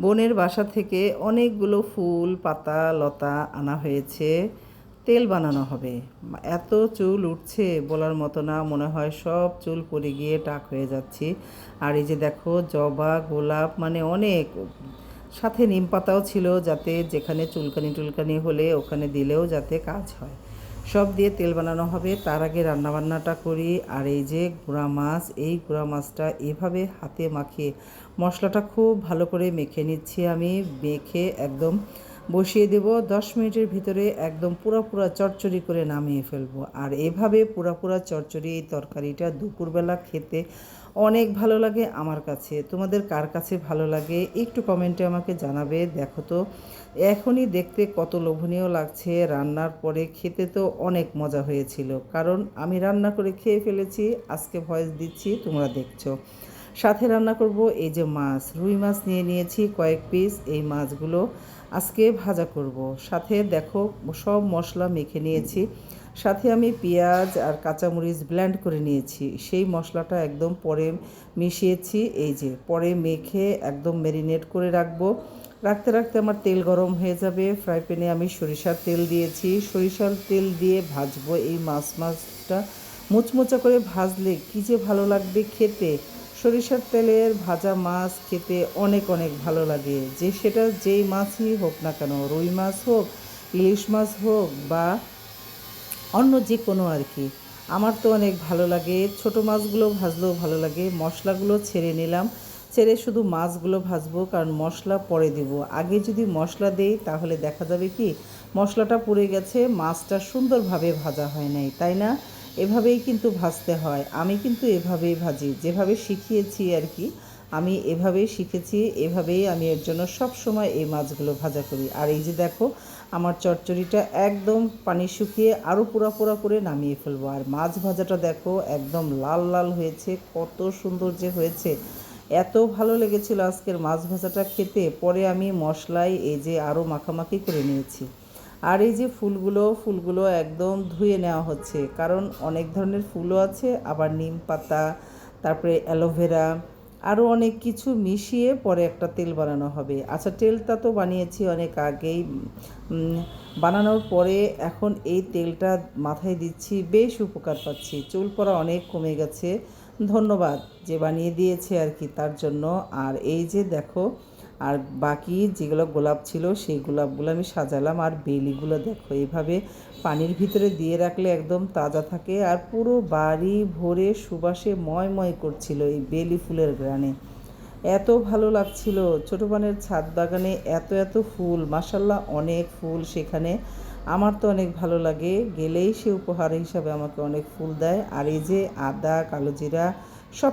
বোনের বাসা থেকে অনেকগুলো ফুল, পাতা, লতা আনা হয়েছে। তেল বানানো হবে। এত চুল উঠছে বলার মতো না, মনে হয় সব চুল পড়ে গিয়ে টাক হয়ে যাচ্ছে। আর এই যে দেখো, জবা, গোলাপ মানে অনেক। সাথে নিম পাতাও ছিল যাতে যেখানে চুলকানি টুলকানি হলে ওখানে দিলেও যাতে কাজ হয়। সব দিয়ে তেল বানানো হবে। তার আগে রান্নাবান্নাটা করি। আর এই যে গুঁড়া মাছ, এই গুঁড়া মাছটা এভাবে হাতে মাখিয়ে মশলাটা খুব ভালো করে মেখে নিচ্ছি আমি। মেখে একদম বসিয়ে দেব। দশ মিনিটের ভিতরে একদম পুরা পুরা চচ্চড়ি করে নামিয়ে ফেলব। আর এভাবে পুরা পুরা চচ্চড়ি এই তরকারিটা দুপুরবেলা খেতে অনেক ভালো লাগে আমার কাছে। তোমাদের কার কাছে ভালো লাগে একটু কমেন্টে আমাকে জানাবে। দেখো তো, এখনই দেখতে কত লোভনীয় লাগছে। রান্নার পরে খেতে তো অনেক মজা হয়েছিল। কারণ আমি রান্না করে খেয়ে ফেলেছি, আজকে ভয়েস দিচ্ছি, তোমরা দেখছ। সাথে রান্না করব এই যে মাছ। রুই মাছ নিয়ে নিয়েছি কয়েক পিস। এই মাছগুলো আজকে ভাজা করব। সাথে দেখো, সব মশলা মেখে নিয়েছি। সাথে আমি পেঁয়াজ আর কাঁচামরিচ ব্ল্যান্ড করে নিয়েছি। সেই মশলাটা একদম পরে মিশিয়েছি। এই যে পরে মেখে একদম ম্যারিনেট করে রাখব। রাখতে রাখতে আমার তেল গরম হয়ে যাবে। ফ্রাই প্যানে আমি সরিষার তেল দিয়েছি। সরিষার তেল দিয়ে ভাজবো এই মাছ, মাছটা। মুচমুচা করে ভাজলে কী যে ভালো লাগবে খেতে। সরিষার তেলের ভাজা মাছ খেতে অনেক অনেক ভালো লাগে। যে সেটা যেই মাছই হোক না কেন, রুই মাছ হোক, ইলিশ মাছ হোক বা অন্য যে কোনো আর কি, আমার তো অনেক ভালো লাগে। ছোট মাছগুলো ভাজলেও ভালো লাগে। মশলাগুলো ছেড়ে নিলাম। ছেড়ে শুধু মাছগুলো ভাজবো, কারণ মশলা পরে দেব। আগে যদি মশলা দেই, তাহলে দেখা যাবে কি, মশলাটা পুড়ে গেছে, মাছটা সুন্দরভাবে ভাজা হয় নাই, তাই না? এভাবেই কিন্তু ভাজতে হয়। আমি কিন্তু এভাবেই ভাজি। যেভাবে শিখিয়েছি আর কি, আমি এভাবেই শিখেছি, এভাবেই আমি এর জন্য সব সময় এই মাছগুলো ভাজা করি। আর এই যে দেখো, আমার চচ্চড়িটা একদম পানি শুকিয়ে আরও পোড়া পোড়া করে নামিয়ে ফেলব। আর মাছ ভাজাটা দেখো, একদম লাল লাল হয়েছে, কত সুন্দর যে হয়েছে। এত ভালো লেগেছিল আজকের মাছ ভাজাটা খেতে। পরে আমি মশলায় এই যে আরও মাখামাখি করে নিয়েছি। আর এই যে ফুলগুলো ফুলগুলো একদম ধুয়ে নেওয়া হচ্ছে। কারণ অনেক ধরনের ফুলও আছে, আবার নিম পাতা, তারপরে অ্যালোভেরা, আরও অনেক কিছু মিশিয়ে পরে একটা তেল বানানো হবে। আচ্ছা তেলটা তো বানিয়েছি অনেক আগেই। বানানোর পরে এখন এই তেলটা মাথায় দিচ্ছি, বেশ উপকার পাচ্ছি। চুল পড়া অনেক কমে গেছে। ধন্যবাদ যে বানিয়ে দিয়েছে আর কি তার জন্য। আর এই যে দেখো আর বাকি যেগুলো গোলাপ ছিল, সেই গোলাপগুলো আমি সাজালাম। আর বেলিগুলো দেখো এইভাবে পানির ভিতরে দিয়ে রাখলে একদম তাজা থাকে। আর পুরো বাড়ি ভরে সুবাসে ময় ময় করছিল এই বেলি ফুলের গ্রানে এত ভালো লাগছিল। ছোটো বানের ছাদ বাগানে এত এত ফুল মাসাল্লাহ অনেক ফুল সেখানে। আমার তো অনেক ভালো লাগে। গেলেই সে উপহার হিসাবে আমাকে অনেক ফুল দেয়। আর এই যে আদা কালো জিরা সব